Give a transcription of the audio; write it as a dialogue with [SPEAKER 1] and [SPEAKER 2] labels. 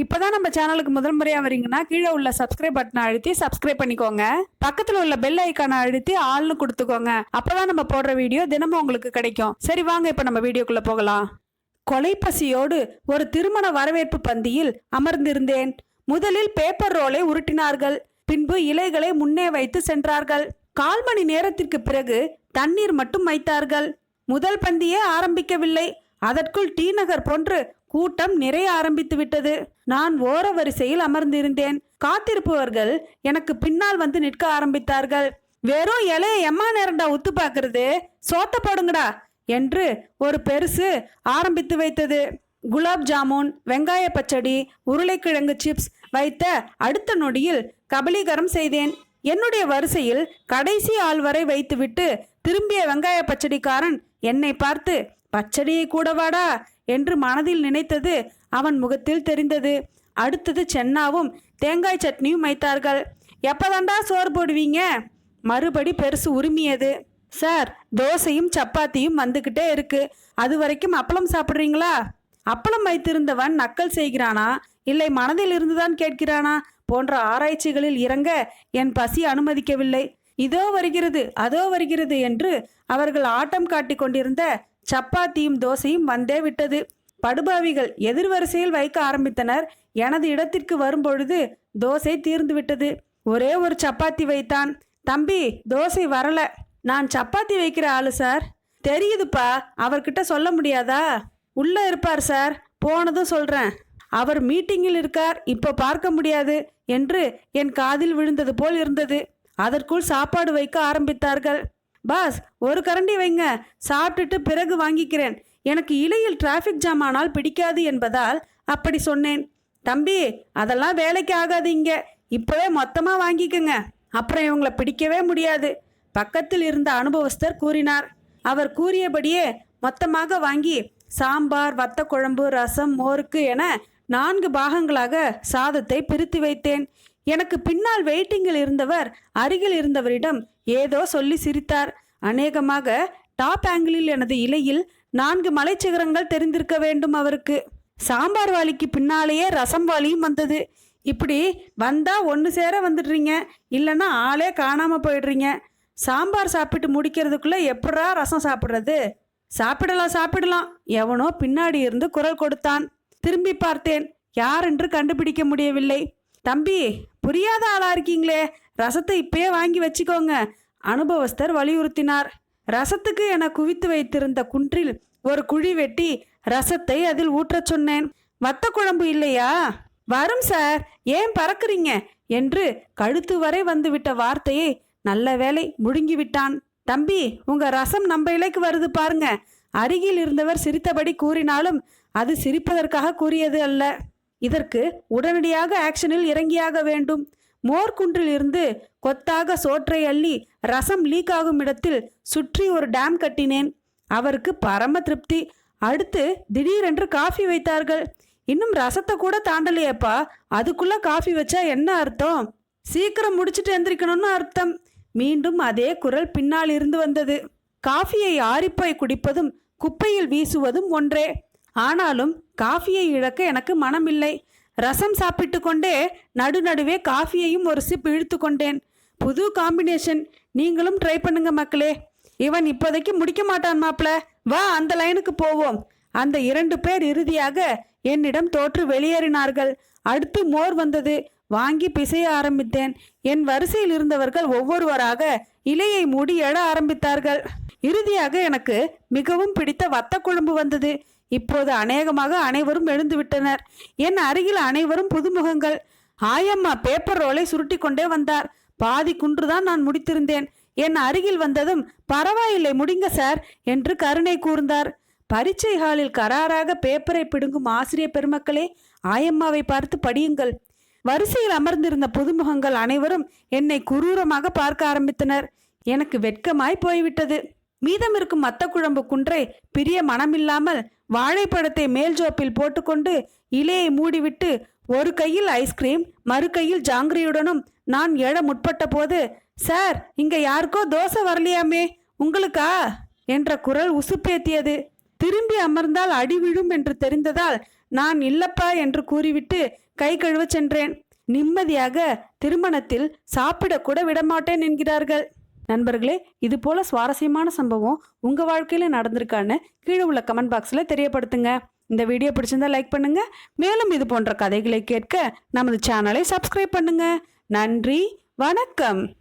[SPEAKER 1] இப்போதான் நம்ம சேனலுக்கு முதல் முறையாக வரீங்கன்னா கீழே உள்ள சப்ஸ்கிரைப் பட்டனை அழுத்தி சப்ஸ்கிரைப் பண்ணிக்கோங்க. பக்கத்தில் உள்ள பெல் ஐக்கானை அழுத்தி ஆள்னு கொடுத்துக்கோங்க. அப்போதான் நம்ம போடுற வீடியோ தினமும் உங்களுக்கு கிடைக்கும். சரி வாங்க இப்போ நம்ம வீடியோக்குள்ளே போகலாம். கொலைப்பசியோடு ஒரு திருமண வரவேற்பு பந்தியில் அமர்ந்திருந்தேன். முதலில் பேப்பர் ரோலை உருட்டினார்கள். பின்பு இலைகளை முன்னே வைத்து சென்றார்கள். கால் மணி நேரத்திற்கு பிறகு தண்ணீர் மட்டும் வைத்தார்கள். முதல் பந்தியே ஆரம்பிக்கவில்லை. அதற்குள் டி நகர் போன்று கூட்டம் நிறைய ஆரம்பித்து விட்டது. நான் ஓர வரிசையில் அமர்ந்திருந்தேன். காத்திருப்பவர்கள் எனக்கு பின்னால் வந்து நிற்க ஆரம்பித்தார்கள். வெறும் இலைய எம்மா நேரண்டா உத்து பார்க்கறது? சோத்த போடுங்கடா என்று ஒரு பெருசு ஆரம்பித்து வைத்தது. குலாப் ஜாமுன் வெங்காய பச்சடி உருளைக்கிழங்கு சிப்ஸ் வைத்த அடுத்த நொடியில் கபலீகரம் செய்தேன். என்னுடைய வரிசையில் கடைசி ஆள் வரை வைத்துவிட்டு திரும்பிய வெங்காய பச்சடிக்காரன் என்னை பார்த்து பச்சடியை கூடவாடா என்று மனதில் நினைத்தது அவன் முகத்தில் தெரிந்தது. அடுத்தது சென்னாவும் தேங்காய் சட்னியும் வைத்தார்கள். எப்பதாண்டா சோறு போடுவீங்க? மறுபடி பெருசு உரிமியது. சார் தோசையும் சப்பாத்தியும் வந்துக்கிட்டே இருக்கு. அது வரைக்கும் அப்பளம் சாப்பிட்றீங்களா? அப்பளம் வைத்திருந்தவன் நக்கல் செய்கிறானா? இல்லை மனதில் இருந்துதான் கேட்கிறானா? போன்ற ஆராய்ச்சிகளில் இறங்க என் பசி அனுமதிக்கவில்லை. இதோ வருகிறது அதோ வருகிறது என்று அவர்கள் ஆட்டம் காட்டிக் கொண்டிருந்த சப்பாத்தியும் தோசையும் வந்தே விட்டது. படுபாவிகள் எதிர்வரிசையில் வைக்க ஆரம்பித்தனர். எனது இடத்திற்கு வரும்பொழுது தோசை தீர்ந்து விட்டது. ஒரே ஒரு சப்பாத்தி வைத்தான். தம்பி தோசை வரல. நான் சப்பாத்தி வைக்கிற ஆளு சார். தெரியுதுப்பா. அவர்கிட்ட சொல்ல முடியாதா? உள்ள இருப்பார் சார். போனதும் சொல்றேன். அவர் மீட்டிங்கில் இருக்கார். இப்போ பார்க்க முடியாது என்று என் காதில் விழுந்தது போல் இருந்தது. அதற்குள் சாப்பாடு வைக்க ஆரம்பித்தார்கள். பாஸ் ஒரு கரண்டி வைங்க. சாப்பிட்டுட்டு பிறகு வாங்கிக்கிறேன். எனக்கு இலையில் டிராஃபிக் ஜாம் ஆனால் பிடிக்காது என்பதால் அப்படி சொன்னேன். தம்பி அதெல்லாம் வேலைக்கு ஆகாது இங்கே இப்போவே மொத்தமாக வாங்கிக்கங்க. அப்புறம் இவங்கள பிடிக்கவே முடியாது. பக்கத்தில் இருந்த அனுபவஸ்தர் கூறினார். அவர் கூறியபடியே மொத்தமாக வாங்கி சாம்பார் வத்த குழம்பு ரசம் மோருக்கு என நான்கு பாகங்களாக சாதத்தை பிரித்து வைத்தேன். எனக்கு பின்னால் வெயிட்டிங்கில் இருந்தவர் அருகில் இருந்தவரிடம் ஏதோ சொல்லி சிரித்தார். அநேகமாக டாப் ஆங்கிளில் எனது இலையில் நான்கு மலைச்சிகரங்கள் தெரிந்திருக்க வேண்டும் அவருக்கு. சாம்பார் வாளிக்கு பின்னாலேயே ரசம் வாளியும் வந்தது. இப்படி வந்தா ஒன்று சேர வந்துடுறீங்க. இல்லைன்னா ஆளே காணாமல் போயிடுறீங்க. சாம்பார் சாப்பிட்டு முடிக்கிறதுக்குள்ளே எப்படா ரசம் சாப்பிட்றது? சாப்பிடலாம் சாப்பிடலாம். எவனோ பின்னாடி இருந்து குரல் கொடுத்தான். திரும்பி பார்த்தேன். யார் என்று கண்டுபிடிக்க முடியவில்லை. தம்பி புரியாத ஆளா இருக்கீங்களே. ரசத்தை இப்பயே வாங்கி வச்சுக்கோங்க. அனுபவஸ்தர் வலியுறுத்தினார். ரசத்துக்கு என குவித்து வைத்திருந்த குன்றில் ஒரு குழி வெட்டி ரசத்தை அதில் ஊற்றச் சொன்னேன். வத்த குழம்பு இல்லையா? வரும் சார். ஏன் பறக்குறீங்க? என்று கழுத்து வரை வந்துவிட்ட வார்த்தையை நல்ல வேளை முழுங்கிவிட்டான் தம்பி உங்க ரசம் நம்ம இலைக்கு வருது பாருங்க. அருகில் இருந்தவர் சிரித்தபடி கூறினாலும் அது சிரிப்பதற்காக கூறியது அல்ல. இதற்கு உடனடியாக ஆக்ஷனில் இறங்கியாக வேண்டும். மோர்குன்றில் இருந்து கொத்தாக சோற்றை அள்ளி ரசம் லீக் ஆகும் இடத்தில் சுற்றி ஒரு டேம் கட்டினேன். அவருக்கு பரம திருப்தி. அடுத்து திடீரென்று காஃபி வைத்தார்கள். இன்னும் ரசத்தை கூட தாண்டலையேப்பா. அதுக்குள்ள காஃபி வச்சா என்ன அர்த்தம்? சீக்கிரம் முடிச்சிட்டு எந்திரிக்கணும்னு அர்த்தம். மீண்டும் அதே குரல் பின்னால் இருந்து வந்தது. காஃபியை ஆறிப்போய் குடிப்பதும் குப்பையில் வீசுவதும் ஒன்றே. ஆனாலும் காஃபியை இழக்க எனக்கு மனமில்லை. ரசம் சாப்பிட்டு கொண்டே நடுநடுவே காஃபியையும் ஒரு சிப் இழுத்து கொண்டேன் புது காம்பினேஷன் நீங்களும் ட்ரை பண்ணுங்க மக்களே. இவன் இப்போதைக்கு முடிக்க மாட்டான் மாப்ள வா அந்த லைனுக்கு போவோம். அந்த இரண்டு பேர் இறுதியாக என்னிடம் தோற்று வெளியேறினார்கள். அடுத்து மோர் வந்தது. வாங்கி பிசைய ஆரம்பித்தேன். என் வரிசையில் இருந்தவர்கள் ஒவ்வொருவராக இலையை மூடி எழ ஆரம்பித்தார்கள். இறுதியாக எனக்கு மிகவும் பிடித்த வத்த குழம்பு வந்தது. இப்போது அநேகமாக அனைவரும் எழுந்து விட்டனர் என் அருகில் அனைவரும் புதுமுகங்கள். ஆயம்மா பேப்பர் ரோலை சுருட்டி கொண்டே வந்தார். பாதி குன்றுதான் நான் முடித்திருந்தேன். என் அருகில் வந்ததும் பரவாயில்லை முடிங்க சார் என்று கருணை கூர்ந்தார். பரீட்சை ஹாலில் கராராக பேப்பரை பிடுங்கும் ஆசிரியர் பெருமக்களே ஆயம்மாவை பார்த்து படியுங்கள். வரிசையில் அமர்ந்திருந்த புதுமுகங்கள் அனைவரும் என்னை குரூரமாக பார்க்க ஆரம்பித்தனர். எனக்கு வெட்கமாய் போய்விட்டது. மீதம் இருக்கும் மத்த குழம்பு குன்றை பிரிய மனமில்லாமல் வாழைப்பழத்தை மேல் ஜோப்பில் போட்டுக்கொண்டு இலையை மூடிவிட்டு ஒரு கையில் ஐஸ்கிரீம் மறு கையில் ஜாங்கிரியுடனும் நான் எழ முற்பட்ட போது சார் இங்க யாருக்கோ தோசை வரலையாமே உங்களுக்கா? என்ற குரல் உசுப்பேத்தியது. திரும்பி அமர்ந்தால் அடி விழும் என்று தெரிந்ததால் நான் இல்லப்பா என்று கூறிவிட்டு கை கழுவ சென்றேன். நிம்மதியாக திருமணத்தில் சாப்பிடக்கூட விடமாட்டேன் என்கிறார்கள். நண்பர்களே இது போல சுவாரஸ்யமான சம்பவம் உங்க வாழ்க்கையில நடந்திருக்கான்னு கீழே உள்ள கமெண்ட் பாக்ஸ்ல தெரியப்படுத்துங்க. இந்த வீடியோ பிடிச்சிருந்தா லைக் பண்ணுங்க. மேலும் இது போன்ற கதைகளை கேட்க நமது சேனலை சப்ஸ்கிரைப் பண்ணுங்க. நன்றி வணக்கம்.